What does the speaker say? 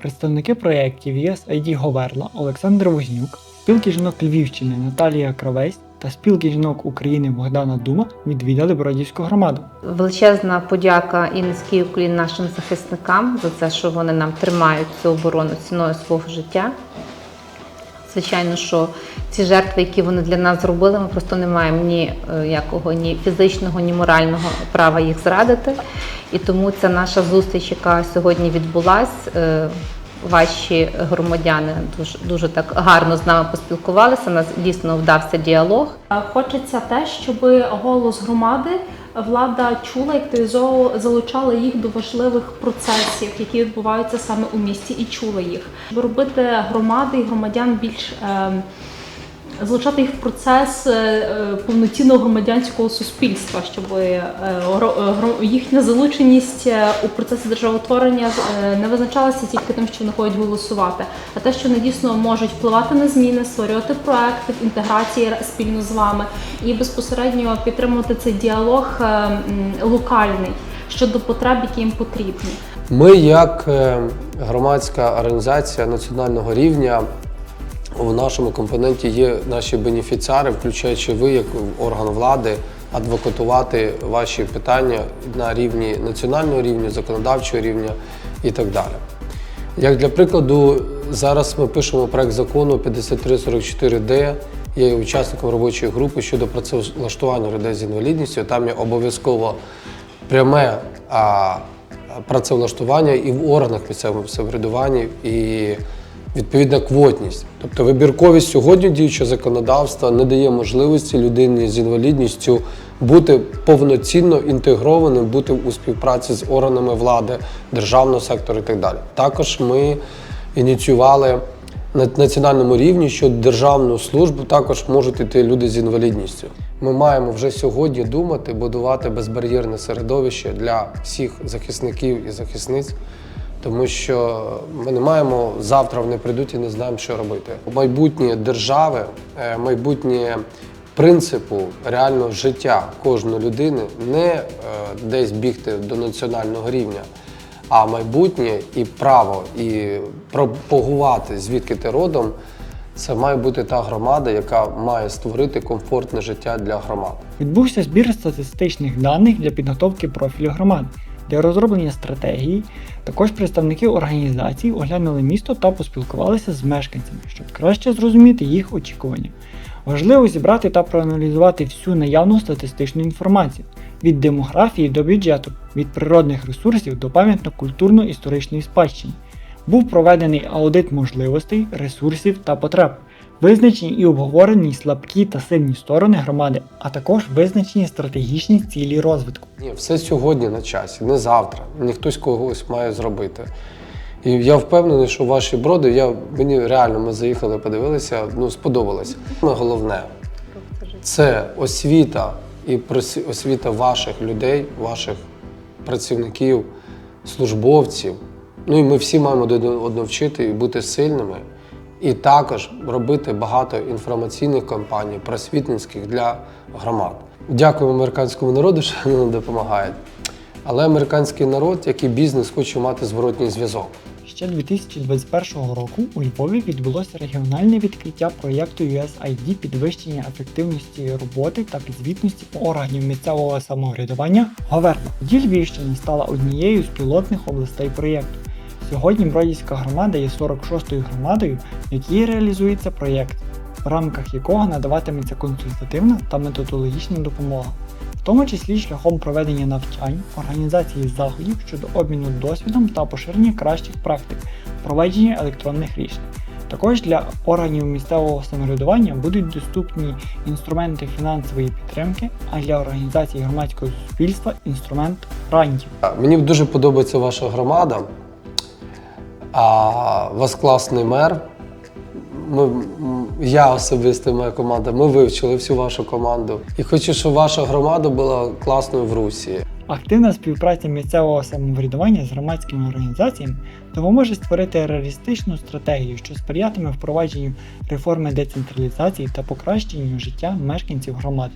Представники проєктів USAID Говерла Олександр Вознюк, спілки жінок Львівщини Наталія Кравець та спілки жінок України Богдана Дума відвідали Бродівську громаду. Величезна подяка і низький уклін нашим захисникам за те, що вони нам тримають цю оборону ціною свого життя. Звичайно, що ці жертви, які вони для нас зробили, ми просто не маємо ні е, якого ні фізичного, ні морального права їх зрадити. І тому ця наша зустріч, яка сьогодні відбулась, е, ваші громадяни дуже дуже так гарно з нами поспілкувалися. У нас дійсно вдався діалог. Хочеться те, щоб голос громади влада чула як ти залучала їх до важливих процесів, які відбуваються саме у місті, і чула їх, щоб робити громади і громадян більш е, залучати їх в процес е, е, повноцінного громадянського суспільства, щоб е, їхня залученість у процесі державотворення не визначалася тільки тим, що вони ходять голосувати, а те, що вони дійсно можуть впливати на зміни, створювати проекти інтеграції спільно з вами і безпосередньо підтримувати цей діалог локальний щодо потреб, які їм потрібні. Ми, як громадська організація національного рівня, у нашому компоненті є наші бенефіціари, включаючи ви як орган влади, адвокатувати ваші питання на рівні національного рівня, законодавчого рівня і так далі. Як для прикладу, зараз ми пишемо проект закону 5344Д. Я є учасником робочої групи щодо працевлаштування людей з інвалідністю. Там є обов'язково пряме працевлаштування і в органах місцевого самоврядування, відповідна квотність. Тобто вибірковість сьогодні діючого законодавства не дає можливості людині з інвалідністю бути повноцінно інтегрованим, бути у співпраці з органами влади, державного сектору і так далі. Також ми ініціювали на національному рівні, що державну службу також можуть йти люди з інвалідністю. Ми маємо вже сьогодні думати, будувати безбар'єрне середовище для всіх захисників і захисниць, тому що ми не маємо завтра вони прийдуть і не знаємо, що робити. Майбутнє держави, е, майбутнє принципу реального життя кожної людини не е, десь бігти до національного рівня. А майбутнє і право, і пропагувати, звідки ти родом, це має бути та громада, яка має створити комфортне життя для громад. Відбувся збір статистичних даних для підготовки профілю громади. Для розроблення стратегії також представники організацій оглянули місто та поспілкувалися з мешканцями, щоб краще зрозуміти їх очікування. Важливо зібрати та проаналізувати всю наявну статистичну інформацію від демографії до бюджету, від природних ресурсів до пам'ятно-культурно-історичної спадщини. Був проведений аудит можливостей, ресурсів та потреб, визначені і обговорені слабкі та сильні сторони громади, а також визначені стратегічні цілі розвитку. Ні, все сьогодні на часі, не завтра. Не хтось когось має зробити. І я впевнений, що ваші броди, я, мені реально ми заїхали, подивилися, ну сподобалось. Головне це освіта і освіта ваших людей, ваших працівників, службовців. Ну і ми всі маємо один одного вчити і бути сильними. І також робити багато інформаційних кампаній, просвітницьких для громад. Дякуємо американському народу, що нам допомагають. Але американський народ, як і бізнес, хоче мати зворотній зв'язок. Ще 2021 року у Львові відбулося регіональне відкриття проєкту USAID підвищення ефективності роботи та підзвітності органів місцевого самоврядування Говерна. Львівщина стала однією з пілотних областей проєкту. Сьогодні Бродівська громада є 46-ю громадою, в якій реалізується проєкт, в рамках якого надаватиметься консультативна та методологічна допомога, в тому числі шляхом проведення навчань, організації заходів щодо обміну досвідом та поширення кращих практик, проведення електронних рішень. Також для органів місцевого самоврядування будуть доступні інструменти фінансової підтримки, а для організацій громадського суспільства інструмент грантів. Мені дуже подобається ваша громада. А у вас класний мер. Ми, я особисто, моя команда, ми вивчили всю вашу команду. І хочу, щоб ваша громада була класною в Русі. Активна співпраця місцевого самоврядування з громадськими організаціями допоможе створити реалістичну стратегію, що сприятиме впровадженню реформи децентралізації та покращенню життя мешканців громади.